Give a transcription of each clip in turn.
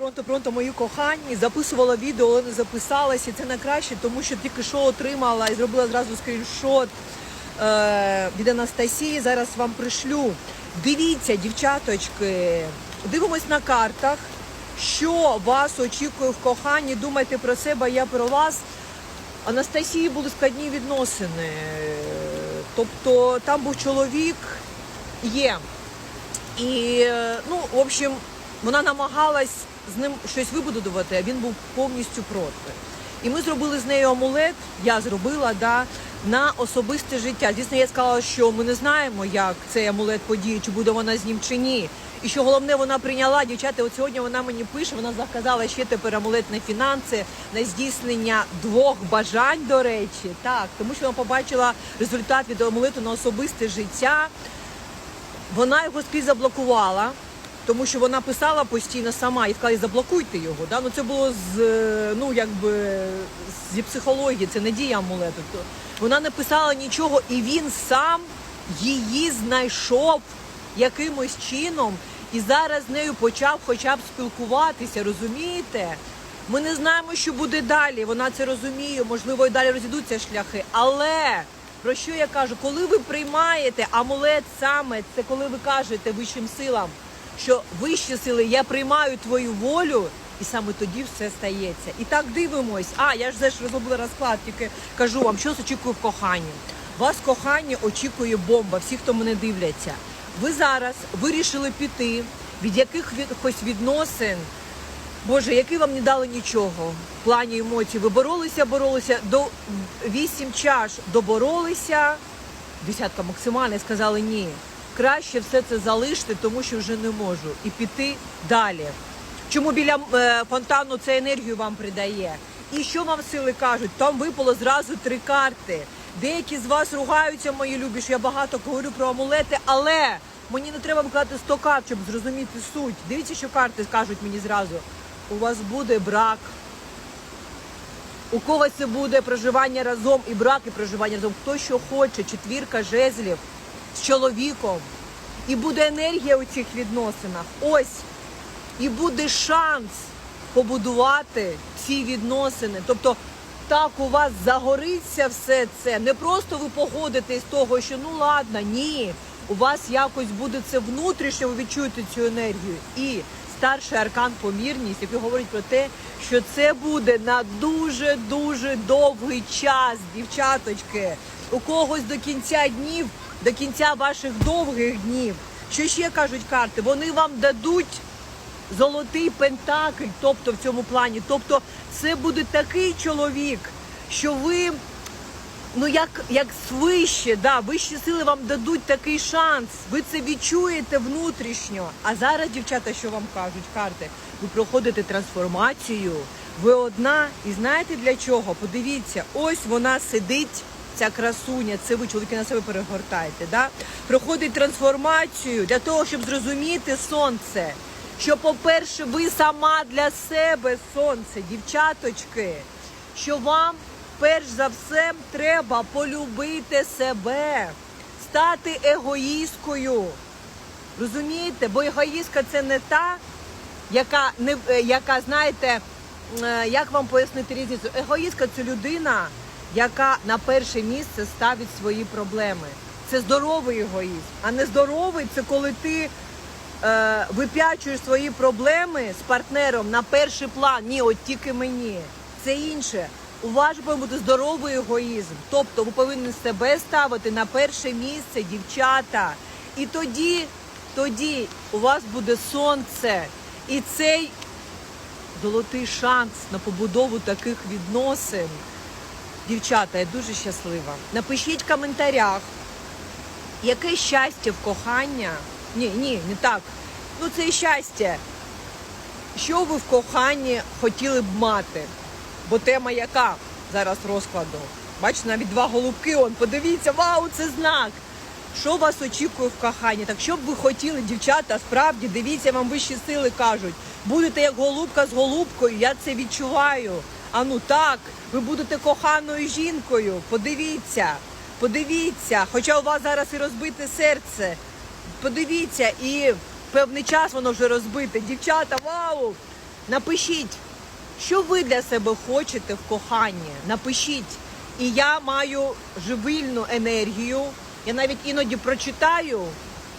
Пронто, пронто, мої кохані, записувала відео, але не записалася. Це найкраще, тому що тільки що отримала і зробила зразу скріншот е, від Анастасії. Зараз вам пришлю. Дивіться, дівчаточки, дивимось на картах, що вас очікує в коханні. Думайте про себе, я про вас. Анастасії були складні відносини. Тобто там був чоловік, є. І, е, ну, в общем, вона намагалась з ним щось вибудувати, а він був повністю проти. І ми зробили з нею амулет, я зробила, да, на особисте життя. Звісно, я сказала, що ми не знаємо, як цей амулет подіє, чи буде вона з ним чи ні. І що головне, вона прийняла дівчата. От сьогодні вона мені пише, вона заказала ще тепер амулет на фінанси, на здійснення двох бажань, до речі. Так, тому що вона побачила результат від амулету на особисте життя. Вона його скрізь заблокувала, тому що вона писала постійно сама і сказала, заблокуйте його. Да? Ну, це було з, е, ну, якби, зі психології, це не дія амулету. Вона не писала нічого, і він сам її знайшов якимось чином і зараз з нею почав хоча б спілкуватися, розумієте? Ми не знаємо, що буде далі. Вона це розуміє, можливо, і далі розійдуться шляхи. Але про що я кажу? Коли ви приймаєте амулет саме, це коли ви кажете вищим силам, що вищі сили, я приймаю твою волю, і саме тоді все стається. І так дивимось. А, я ж ж розробила розклад, тільки кажу вам, що очікує в коханні. Вас кохання очікує бомба, всі, хто мене дивляться. Ви зараз вирішили піти від якихось відносин. Боже, які вам не дали нічого в плані емоцій. Ви боролися, боролися до вісім чаш доборолися. Десятка максимальна сказали ні. Краще все це залишити, тому що вже не можу. І піти далі. Чому біля е, фонтану це енергію вам придає? І що вам сили кажуть? Там випало зразу три карти. Деякі з вас ругаються, мої любі, що я багато говорю про амулети, але мені не треба викладати 100 карт, щоб зрозуміти суть. Дивіться, що карти скажуть мені зразу. У вас буде брак. У когось це буде проживання разом і брак, і проживання разом. Хто що хоче, четвірка жезлів з чоловіком. І буде енергія у цих відносинах. Ось. І буде шанс побудувати ці відносини. Тобто так у вас загориться все це. Не просто ви погодитесь того, що ну ладно, ні. У вас якось буде це внутрішньо, ви відчуєте цю енергію. І старший аркан помірність, який говорить про те, що це буде на дуже дуже довгий час, дівчаточки. У когось до кінця днів, до кінця ваших довгих днів. Що ще кажуть карти? Вони вам дадуть золотий пентакль, тобто в цьому плані. Тобто, це буде такий чоловік, що ви. Ну, як як свище, да, вищі сили вам дадуть такий шанс. Ви це відчуєте внутрішньо. А зараз, дівчата, що вам кажуть, карти, ви проходите трансформацію. Ви одна, і знаєте для чого? Подивіться, ось вона сидить, ця красуня, це ви чоловіки на себе перегортаєте. Да? Проходить трансформацію для того, щоб зрозуміти сонце. Що, по-перше, ви сама для себе сонце, дівчаточки, що вам перш за все треба полюбити себе, стати егоїсткою. Розумієте? Бо егоїстка це не та, яка не е, яка, знаєте, е, як вам пояснити різницю? Егоїстка це людина, яка на перше місце ставить свої проблеми. Це здоровий егоїзм. А не здоровий це коли ти е, вип'ячуєш свої проблеми з партнером на перший план. Ні, от тільки мені. Це інше. У вас повинен бути здоровий егоїзм. Тобто ви повинні себе ставити на перше місце, дівчата. І тоді, тоді у вас буде сонце. І цей золотий шанс на побудову таких відносин. Дівчата, я дуже щаслива. Напишіть в коментарях, яке щастя в кохання. Ні, ні, не так. Ну це щастя. Що ви в коханні хотіли б мати? Бо тема яка зараз розкладу? Бачите, навіть два голубки, он, подивіться, вау, це знак. Що вас очікує в коханні? Так що б ви хотіли, дівчата, справді, дивіться, вам вищі сили кажуть. Будете як голубка з голубкою, я це відчуваю. А ну так, ви будете коханою жінкою. Подивіться, подивіться, хоча у вас зараз і розбите серце. Подивіться, і певний час воно вже розбите. Дівчата, вау! Напишіть, що ви для себе хочете в коханні. Напишіть. І я маю живильну енергію. Я навіть іноді прочитаю,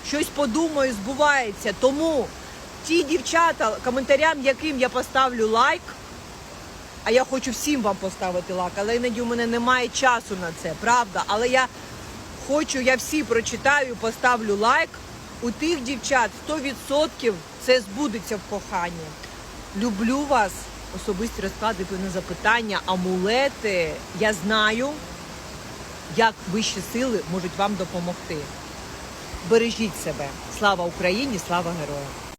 щось подумаю, збувається. Тому ті дівчата, коментарям, яким я поставлю лайк, а я хочу всім вам поставити лайк, але іноді у мене немає часу на це, правда. Але я хочу, я всі прочитаю, поставлю лайк. У тих дівчат 100% це збудеться в коханні. Люблю вас. Особисті розклади, на запитання, амулети. Я знаю, як вищі сили можуть вам допомогти. Бережіть себе. Слава Україні, слава героям!